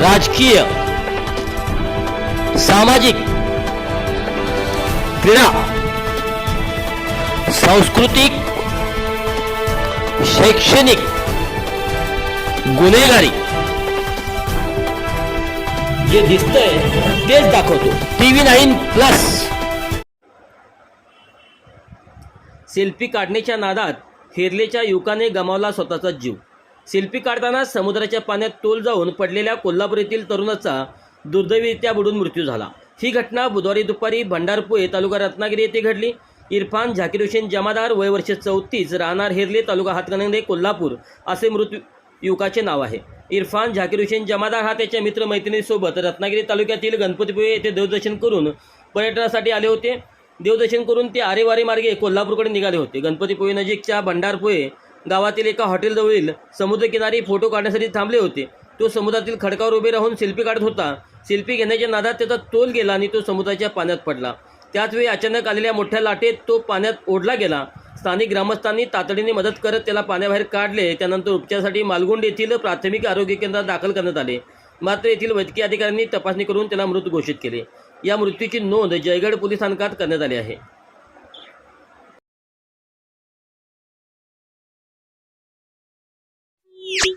राजकीय सामाजिक क्रीडा सांस्कृतिक शैक्षणिक गुन्हेगारी. जे दिसतंय तेच दाखवतो. TV nine plus. सेल्फी काढण्याच्या नादात हेरलेच्या युवकाने गमावला स्वतःचा जीव. सेल्फी काढताना समुद्राच्या पाण्यात तोल जाऊन पडलेल्या कोल्हापूर येथील तरुणाचा दुर्दैवीरित्या बुडून मृत्यू झाला. ही घटना बुधवारी दुपारी भंडारपुळे तालुका रत्नागिरी येथे घडली. इरफान झाकीर हुसेन जमादार वय वर्ष चौतीस राहणार हेरले तालुका हातकणंगले कोल्हापूर असे मृत युवकाचे नाव आहे. इरफान झाकीर हुसेन जमादार हा त्याच्या मित्रमैत्रिणीसोबत रत्नागिरी तालुक्यातील गणपतीपुळे येथे देवदर्शन करून पर्यटनासाठी आले होते. देवदर्शन करून ते आरेवारी मार्गे कोल्हापूरकडे निघाले होते. गणपतीपुळे नजीकच्या भंडारपुळे गावातील एका हॉटेलजवळील समुद्रकिनारी फोटो काढण्यासाठी थांबले होते. तो समुद्रातील खडकावर उभे राहून सेल्फी काढत होता. सेल्फी घेण्याच्या नादात त्याचा तोल गेला आणि तो समुद्राच्या पाण्यात पडला. त्याचवेळी अचानक आलेल्या मोठ्या लाटेत तो पाण्यात ओढला गेला. स्थानिक ग्रामस्थांनी तातडीने मदत करत त्याला पाण्याबाहेर काढले. त्यानंतर उपचारासाठी मालगुंड येथील प्राथमिक आरोग्य केंद्रात दाखल करण्यात आले. मात्र येथील वैद्यकीय अधिकाऱ्यांनी तपासणी करून त्याला मृत घोषित केले. या मृत्यूची नोंद जयगड पोलीस स्थानकात करण्यात आली आहे. you